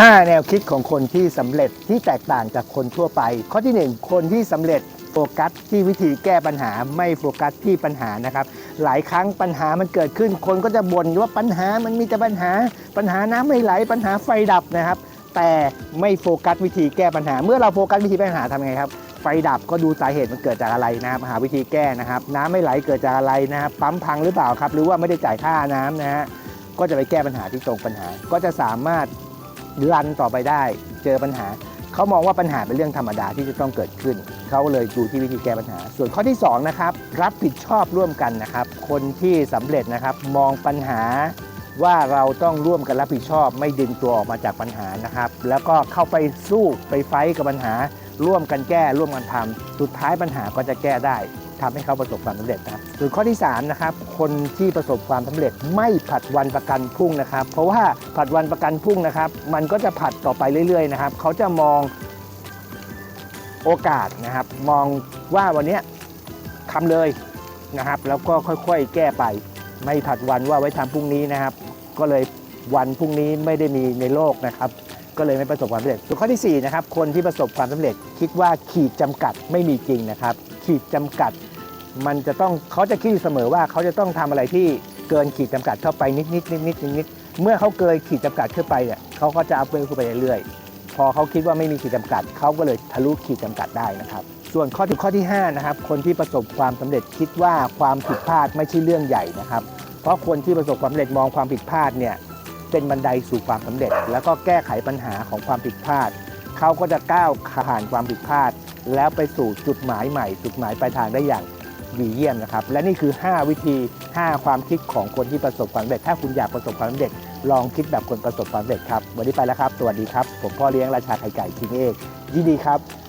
5 แนวคิดของคนที่สำเร็จที่แตกต่างจากคนทั่วไป ข้อที่ 1 คนที่สำเร็จโฟกัสที่วิธีแก้ปัญหาไม่โฟกัสที่ปัญหานะครับ หลายครั้งปัญหามันเกิดขึ้น คนก็จะบ่นว่าปัญหามันมีแต่ปัญหา ปัญหาน้ำไม่ไหลปัญหาไฟดับนะครับ แต่ไม่โฟกัสวิธีแก้ปัญหา เมื่อเราโฟกัสวิธีแก้ปัญหาทำไงครับไฟดับก็ดูสาเหตุมันเกิดจากอะไรนะครับหาวิธีแก้นะครับ น้ำไม่ไหลเกิดจากอะไรนะครับปั๊มพังหรือเปล่าครับ หรือว่าไม่ได้จ่ายค่าน้ำนะฮะก็จะไปแก้ปัญหาที่ตรงปัญหา ก็จะสามารถ รันต่อไปได้เจอปัญหา เขามองว่าปัญหาเป็นเรื่องธรรมดาที่จะต้องเกิดขึ้น เขาเลยดูที่วิธีแก้ปัญหา ส่วนข้อที่สองนะครับรับผิดชอบร่วมกันนะครับ คนที่สำเร็จนะครับมองปัญหาว่าเราต้องร่วมกันรับผิดชอบ ไม่ดึงตัวออกมาจากปัญหานะครับ แล้วก็เข้าไปสู้ไปไฟกับปัญหา ร่วมกันแก้ร่วมกันทำสุดท้ายปัญหาก็จะแก้ได้ ทำให้เขาประสบความสำเร็จนะครับส่วนข้อที่3นะครับคนที่ประสบความสำเร็จไม่ผัดวันประกันพรุ่งนะครับ เพราะว่าผัดวันประกันพรุ่งนะครับ มันก็จะผัดต่อไปเรื่อยๆนะครับเขาจะมองโอกาสนะครับ มองว่าวันนี้ยทำเลยนะครับ แล้วก็ค่อยๆ แก้ไป ไม่ผัดวันว่าไว้ทำพรุ่งนี้นะครับ ก็เลยวันพรุ่งนี้ไม่ได้มีในโลกนะครับก็เลยไม่ประสบความสำเร็จส่วนข้อที่4นะครับคนที่ประสบความสำเร็จ คิดว่าขีดจำกัดไม่มีจริงนะครับ ขีดจำกัด มันจะต้องเขาจะคิดอยู่เสมอว่าเขาจะต้องทำอะไรที่เกินขีดจำกัดเข้าไปนิดนิดนิดนิดนิดนิดเมื่อเขาเกินขีดจำกัดขึ้นไปเนี่ยเขาก็จะอัพเวลขึ้นไปเรื่อยๆพอเขาคิดว่าไม่มีขีดจำกัดเขาก็เลยทะลุขีดจำกัดได้นะครับส่วนข้อถึงข้อที่5นะครับคนที่ประสบความสำเร็จคิดว่าความผิดพลาดไม่ใช่เรื่องใหญ่นะครับ เพราะคนที่ประสบความสำเร็จมองความผิดพลาดเนี่ยเป็นบันไดสู่ความสำเร็จ แล้วก็แก้ไขปัญหาของความผิดพลาดเขาก็จะก้าวผ่านความผิดพลาด แล้วไปสู่จุดหมายใหม่ จุดหมายปลายทางได้อย่าง ดีเยี่ยมนะครับ และนี่คือ 5 วิธี 5 ความคิดของคนที่ประสบความสำเร็จ ถ้าคุณอยากประสบความสำเร็จ ลองคิดแบบคนประสบความสำเร็จครับ วันนี้ไปแล้วครับ สวัสดีครับ ผมพ่อเลี้ยงราชาไข่ไก่คิงเอกยินดีครับ